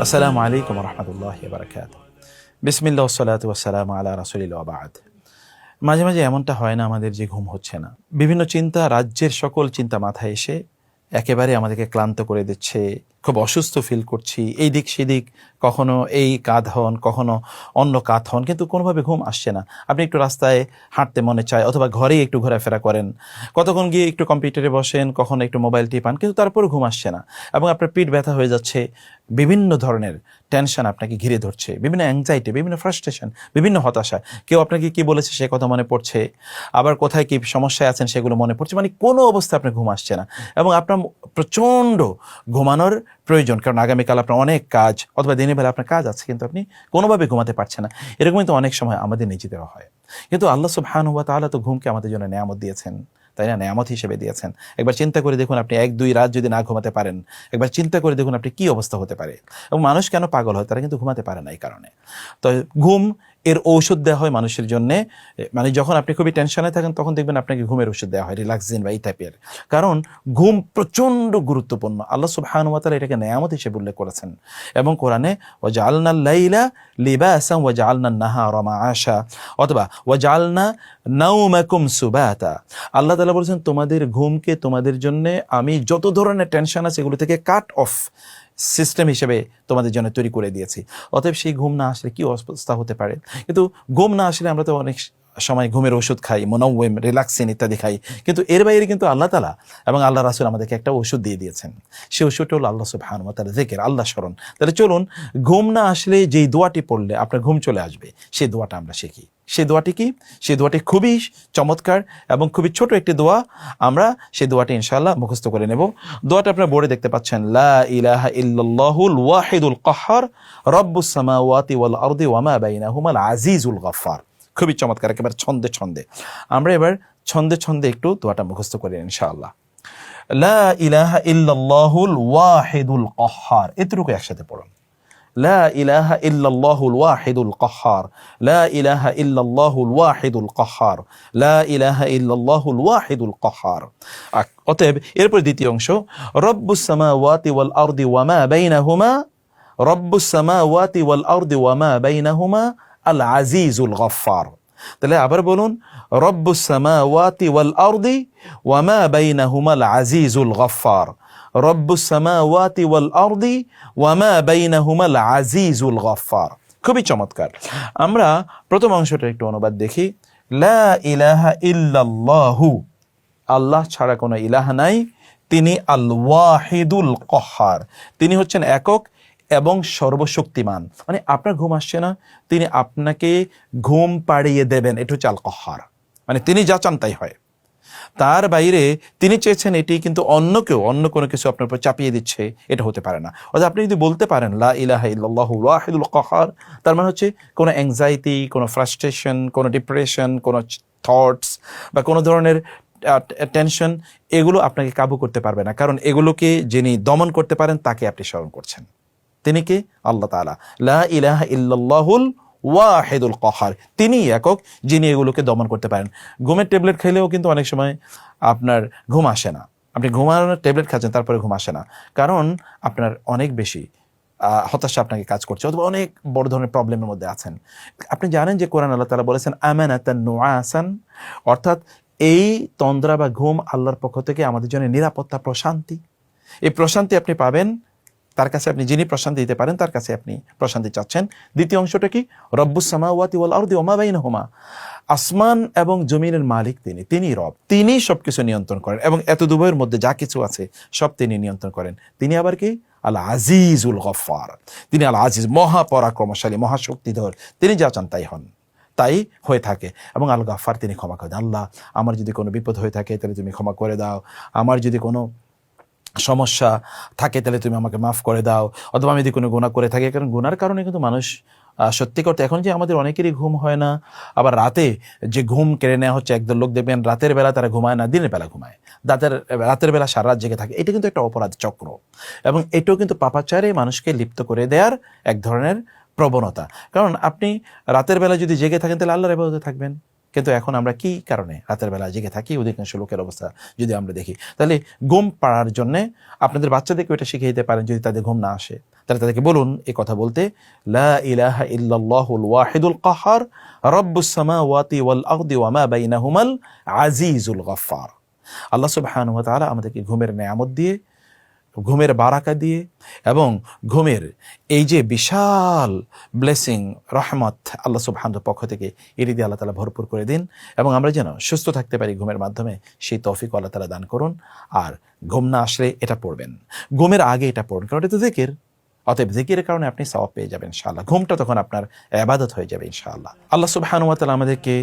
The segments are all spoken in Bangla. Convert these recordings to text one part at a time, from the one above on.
আসসালামু আলাইকুম রহমতুল্লাহ বারকাত বিসমিল্লা সালাত ওয়াসালাম আলা রাসুলিল্লা আবাদ মাঝে মাঝে এমনটা হয় না, আমাদের যে ঘুম হচ্ছে না। বিভিন্ন চিন্তা, রাজ্যের সকল চিন্তা মাথায় এসে একেবারে আমাদেরকে ক্লান্ত করে দিচ্ছে। খুব অসুস্থ ফিল করছি, এই দিক সেদিক, কখনো এই কাঁধ হন, কখনো অন্য কাঁধ হন, কিন্তু কোনোভাবে ঘুম আসছে না। আপনি একটু রাস্তায় হাঁটতে মনে চায়, অথবা ঘরেই একটু ঘোরাফেরা করেন। কতক্ষণ গিয়ে একটু কম্পিউটারে বসেন, কখনো একটু মোবাইল টিপান, কিন্তু তারপরে ঘুম আসছে না। এবং আপনার পিঠ ব্যথা হয়ে যাচ্ছে, বিভিন্ন ধরনের টেনশন আপনাকে ঘিরে ধরছে, বিভিন্ন অ্যাংজাইটি বিভিন্ন ফ্রাস্ট্রেশন বিভিন্ন হতাশা। কেউ আপনাকে কি বলেছে সে কথা মনে পড়ছে, আবার কোথায় কি সমস্যায় আছেন সেগুলো মনে পড়ছে মানে কোনো অবস্থায় আপনার ঘুম আসছে না। এবং আপনার প্রচণ্ড ঘুমানোর প্রয়োজন, কারণ আগামীকাল আপনার অনেক কাজ, অথবা দিনের বেলা আপনার কাজ আছে, কিন্তু আপনি কোনোভাবে ঘুমাতে পারছেন না। এরকমই তো অনেক সময় আমাদের নিজেদেরও হয়। কিন্তু আল্লাহ সুবহান হুয়া তাহলে তো ঘুমকে আমাদের জন্য নেয়ামত দিয়েছেন। তাই না? নেয়ামত হিসেবে দিয়েছেন। একবার চিন্তা করে দেখুন আপনি এক, দুই রাত যদি না ঘুমাতে পারেন, একবার চিন্তা করে দেখুন আপনি কি অবস্থা হতে পারে। এবং মানুষ কেন পাগল হয়? তারা কিন্তু ঘুমাতে পারে না এই কারণে। তো ঘুম এর ঔষধ দেওয়া হয় মানুষের জন্য। মানে যখন আপনি খুবই টেনশনে থাকেন, তখন দেখবেন আপনাকে ঘুমের ওষুধ দেওয়া হয়, রিল্যাক্সিন বা এই টাইপের কারণ ঘুম প্রচণ্ড গুরুত্বপূর্ণ। আল্লাহ সুবহানুমাতালা এটাকে নেয়ামত হিসেবে উল্লেখ করেছেন। এবং কোরআনে ও জালনা লাইলা লিবা আসাম ও জালনা নাহা রমা আশা অথবা ও জালনা নাউমাকুম সুবাতা আল্লাহ তালা বলেছেন, তোমাদের ঘুমকে তোমাদের জন্য আমি যত ধরনের টেনশন আছে এগুলো থেকে কাট অফ। সিস্টেম হিসেবে তোমাদের জন্য তৈরি করে দিয়েছি। অতএব সেই ঘুম না আসলে কি অবস্থা হতে পারে? কিন্তু ঘুম না আসলে আমরা তো অনেক সময় ঘুমের ওষুধ খাই, মনোওয়েম রিল্যাক্সিন ইত্যাদি খাই। কিন্তু এর বাইরে কিন্তু আল্লাহ তালা এবং আল্লাহ রাসুল আমাদেরকে একটা ওষুধ দিয়ে দিয়েছেন। সেই ওষুধটা হলো আল্লাহ সুবহান তার জেকের আল্লাহ স্মরণ। তাহলে চলুন, ঘুম না আসলে যেই দোয়াটি পড়লে আপনার ঘুম চলে আসবে সেই দোয়াটা আমরা শিখি। সেই দোয়াটি কি? সেই দোয়াটি খুবই চমৎকার এবং খুবই ছোট একটি দোয়া। আমরা সেই দোয়াটি ইনশাল্লাহ মুখস্থ করে নেব। দোয়াটা আপনার বোর্ডে দেখতে পাচ্ছেন, লা ইলাহা ওয়াহিদুল কাহ্হার রব্বুস সামাওয়াতি ওয়াল আরদি ওয়া মা বাইনাহুমাল আজিজুল গফফার। খুবই চমৎকার, একেবারে ছন্দে ছন্দে। আমরা এবার ছন্দে ছন্দে একটু দোয়াটা মুখস্থ করি ইনশাআল্লাহ। লা ইলাহা ইল্লাল্লাহুল ওয়াহিদুল কহার, এতটুকু একসাথে পড়ুন। লা ইলাহা ইল্লাল্লাহুল ওয়াহিদুল কহার, লা ইলাহা ইল্লাল্লাহুল ওয়াহিদুল কহার, লা ইলাহা ইল্লাল্লাহুল ওয়াহিদুল কহার। অতএব এরপর দ্বিতীয় অংশ, রব্বুস সামাওয়াতি ওয়াল আরদি ওয়া মা বাইনাহুমা, রব্বুস সামাওয়াতি ওয়াল আরদি ওয়া মা বাইনাহুমা আল আজিজুল গফফার। তাহলে আবার বলুন, রব্বুস সামাওয়াতি ওয়াল আরদি ওয়ামা বাইনাহুমা আল আজিজুল গফফার। রব্বুস সামাওয়াতি ওয়াল আরদি ওয়ামা বাইনাহুমাল আজিজুল গফফার। খুবই চমৎকার। আমরা প্রথম অংশটা একটু অনুবাদ দেখি। লা ইলাহা ইল্লাল্লাহু। আল্লাহ ছাড়া কোনো ইলাহা নাই। তিনি আল ওয়াহিদুল কহার। তিনি হচ্ছেন একক এবং সর্বশক্তিমান। মানে আপনার ঘুম আসছে না, তিনি আপনাকে ঘুম পাড়িয়ে দেবেন। এটা হচ্ছে আল কহার মানে তিনি যা চান তাই হয়। তার বাইরে তিনি চেয়েছেন এটি, কিন্তু অন্য কেউ, অন্য কোনো কিছু আপনার উপর চাপিয়ে দিচ্ছে, এটা হতে পারে না। অর্থাৎ আপনি যদি বলতে পারেন, লা ইলাহা ইল্লাল্লাহু ওয়াহিদুল কাহার তার মানে হচ্ছে কোনো অ্যাংজাইটি কোনো ফ্রাস্ট্রেশন কোনো ডিপ্রেশন কোনো থটস বা কোনো ধরনের টেনশন এগুলো আপনাকে কাবু করতে পারবে না। কারণ এগুলোকে যিনি দমন করতে পারেন, তাকে আপনি স্মরণ করছেন। তিনি কে? আল্লাহ তাআলা। লা ইলাহা ইল্লাল্লাহুল ওয়াহেদুল কহার। তিনি একক যিনি এগুলোকে দমন করতে পারেন। ঘুমের ট্যাবলেট খেলেও কিন্তু অনেক সময় আপনার ঘুম আসে না। আপনি ঘুমানোর ট্যাবলেট খাচ্ছেন, তারপরে ঘুম আসে না। কারণ আপনার অনেক বেশি হতাশা আপনাকে কাজ করছে অথবা অনেক বড় ধরনের প্রবলেমের মধ্যে আছেন। আপনি জানেন যে কোরআন আল্লাহ তালা বলেছেন, আমানাতান আসান অর্থাৎ এই তন্দ্রা বা ঘুম আল্লাহর পক্ষ থেকে আমাদের জন্য নিরাপত্তা, প্রশান্তি। এই প্রশান্তি আপনি পাবেন তার কাছে আপনি যিনি প্রশান্তি দিতে পারেন, তার কাছে আপনি প্রশান্তি চাচ্ছেন। দ্বিতীয় অংশটা কি? রব্বুস সামাওয়াতি ওয়াল আরদি ওমা বাইনাহুমা। আসমান এবং জমিনের মালিক তিনি তিনি রব। তিনি সবকিছু নিয়ন্ত্রণ করেন এবং এত দুবয়ের মধ্যে যা কিছু আছে, সব তিনি নিয়ন্ত্রণ করেন। তিনি আবার কি? আল আজিজুল গফার তিনি আল আজিজ মহাপরাক্রমশালী, মহাশক্তিধর। তিনি যা চান তাই হন, তাই হয়ে থাকে। এবং আল গাফার তিনি ক্ষমা করে দেন। আল্লাহ, আমার যদি কোনো বিপদ হয়ে থাকে, তাহলে তুমি ক্ষমা করে দাও। আমার যদি কোনো সমস্যা থাকে, তাহলে তুমি আমাকে মাফ করে দাও। অথবা আমি যদি কোনো গুণা করে থাকি, কারণ গুনার কারণে কিন্তু মানুষ সত্যি করতে, এখন যে আমাদের অনেকেরই ঘুম হয় না, আবার রাতে যে ঘুম কেড়ে নেওয়া হচ্ছে, একদল লোক দেখবেন রাতের বেলা তারা ঘুমায় না, দিনের বেলা ঘুমায়। রাতের রাতের বেলা সারা রাত জেগে থাকে। এটা কিন্তু একটা অপরাধ চক্র। এবং এটাও কিন্তু পাপাচারে মানুষকে লিপ্ত করে দেওয়ার এক ধরনের প্রবণতা। কারণ আপনি রাতের বেলা যদি জেগে থাকেন, তাহলে আল্লাহর এবাদতে থাকবেন। কিন্তু এখন আমরা কি কারণে রাতের বেলা জেগে থাকি? অধিকাংশ লোকের অবস্থা যদি আমরা দেখি। তাহলে ঘুম পাড়ার জন্যে আপনাদের বাচ্চাদেরকে এটা শিখিয়ে দিতে পারেন যদি তাদের ঘুম না আসে। তাহলে তাদেরকে বলুন এই কথা বলতে, লা ওয়াহিদুল আল্লাহ তাআলা আমাদেরকে ঘুমের নেয়ামত দিয়ে ঘুমের বারাকা দিয়ে এবং ঘুমের এই যে বিশাল ব্লেসিং রহমত আল্লাহ সুবহানর পক্ষ থেকে এটি দিয়ে আল্লাহ তালা ভরপুর করে দিন এবং আমরা যেন সুস্থ থাকতে পারি ঘুমের মাধ্যমে, সেই তফিক আল্লাহ তালা দান করুন। আর ঘুম না আসলে এটা পড়বেন। ঘুমের আগে এটা পড়ুন, কারণ এটা তো দেখের অতএব জিকিরের কারণে আপনি সওয়াব পেয়ে যাবেন ইনশাআল্লাহ। ঘুমটা তখন আপনার আবাদত হয়ে যাবে ইনশাআল্লাহ। আল্লাহ সুবহানুয়া তালা আমাদেরকে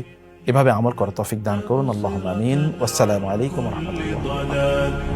এভাবে আমল করার তফিক দান করুন। আল্লাহ আমিন। আসসালামু আলাইকুম রহমতুল্লাহ।